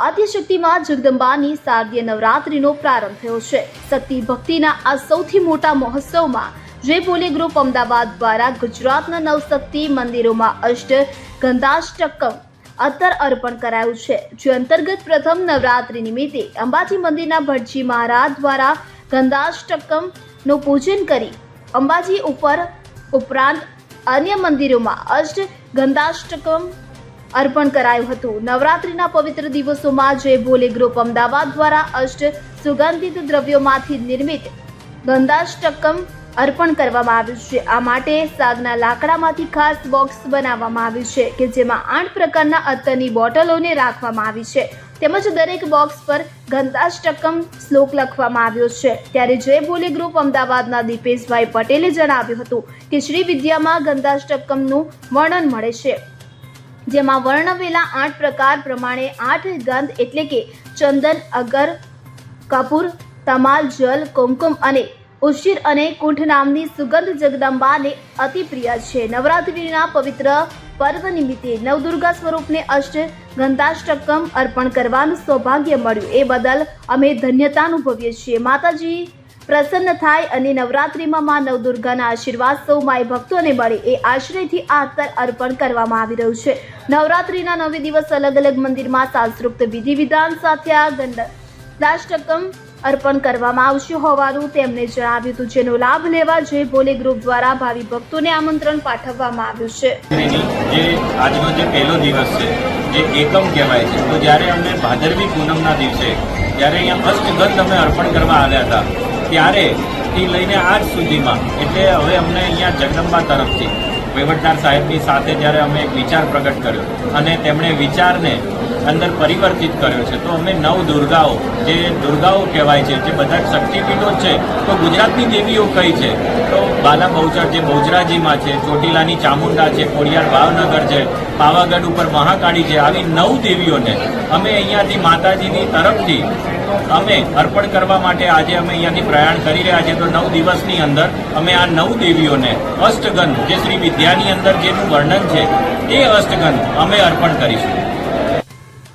આદ્યશક્તિમાં જગદંબાની શારદીય નવરાત્રિનો પ્રારંભ થયો છે. શક્તિ ભક્તિના આ સૌથી મોટા મહોત્સવમાં જે બોલે ગ્રુપ અમદાવાદ દ્વારા ગુજરાતના નવશક્તિ મંદિરોમાં અષ્ટ ગંધાષ્ટકમ અત્તર અર્પણ કરાયું છે. જે અંતર્ગત પ્રથમ નવરાત્રિ નિમિત્તે અંબાજી મંદિરના ભટજી મહારાજ દ્વારા ગંધાષ્ટકમનું પૂજન કરી અંબાજી ઉપર ઉપરાંત અન્ય મંદિરોમાં અષ્ટ ગંધાષ્ટકમ અર્પણ કરાયું હતું. નવરાત્રિના પવિત્ર દિવસોમાં જય ભોલે ગ્રુપ અમદાવાદ દ્વારા અષ્ટ સુગંધિત દ્રવ્યોમાંથી નિર્મિત ગંધાષ્ટકમ અર્પણ કરવામાં આવ્યું છે. આ માટે સાગના લાકડામાંથી ખાસ બોક્સ બનાવવામાં આવ્યું છે કે જેમાં આઠ પ્રકારના અત્તરની બોટલોને રાખવામાં આવી છે. તેમજ દરેક બોક્સ પર ગંધાષ્ટકમ શ્લોક લખવામાં આવ્યો છે. ત્યારે જય બોલે ગ્રુપ અમદાવાદના દીપેશભાઈ પટેલે જણાવ્યું હતું કે શ્રી વિદ્યામાં ગંધાષ્ટકમનું વર્ણન મળે છે. જેમાં વર્ણવેલા આઠ પ્રકાર પ્રમાણે આઠ ગંધ એટલે કે ચંદન, અગર, કપૂર, તમાલ, જલ, કુમકુમ અને ઉશિર અને કુંઠ નામની સુગંધ જગદંબાને અતિ પ્રિય છે. નવરાત્રિના પવિત્ર પર્વ નિમિત્તે નવદુર્ગા સ્વરૂપને અષ્ટ ગંધાષ્ટકમ અર્પણ કરવાનું સૌભાગ્ય મળ્યું. એ બદલ અમે ધન્યતા અનુભવીએ છીએ. માતાજી પ્રસન્ન થાય અને નવરાત્રિમાં માં નવદુર્ગાના આશીર્વાદ સૌ માય ભક્તોને મળે એ આશ્રયથી આ અત્તર અર્પણ કરવામાં આવી રહ્યું છે. નવરાત્રિના નવે દિવસ અલગ અલગ મંદિરમાં સાંસ્કૃત વિધિ વિધાન સાથે આ ગંધાષ્ટકમ અર્પણ કરવામાં આવશે હોવાનું તેમણે જણાવ્યું હતું. જેનો લાભ લેવા જે ભોલે ગ્રુપ દ્વારા ભાવિ ભક્તોને આમંત્રણ પાઠવવામાં આવ્યું છે. જે આજનો જે પહેલો દિવસ છે, જે એકમ કહેવાય છે, તો જ્યારે અમે ભાદરવી પૂનમના દિવસે, જ્યારે અહીંયા અષ્ટગંધ અમે અર્પણ કરવા આવ્યા હતા ત્યારે થી લઈને આજ સુધીમાં. એટલે હવે અમને અહીંયા જગદંબા તરફથી વહીવટદાર સાહેબની સાથે જ્યારે અમે એક વિચાર પ્રગટ કર્યો અને તેમણે વિચારને અંદર પરિવર્તિત કર્યો છે. તો અમે નવ દુર્ગાઓ, જે દુર્ગાઓ કહેવાય છે, જે બધા શક્તિપીઠો છે, તો ગુજરાતની દેવીઓ કઈ છે? તો બાલા બહુચર જે બહુજરાજીમાં છે, ચોટીલાની ચામુંડા છે, ખોડિયાર ભાવનગર છે, પાવાગઢ ઉપર મહાકાળી છે, આવી નવ દેવીઓને અમે અહીંયાથી માતાજીની તરફથી અમે અર્પણ કરવા માટે આજે અમે અહીંયાથી પ્રયાણ કરી રહ્યા છીએ. તો નવ દિવસની અંદર અમે આ નવ દેવીઓને અષ્ટગંધ, જે શ્રી વિદ્યાની અંદર જેનું વર્ણન છે, એ અષ્ટગંધ અમે અર્પણ કરીશું.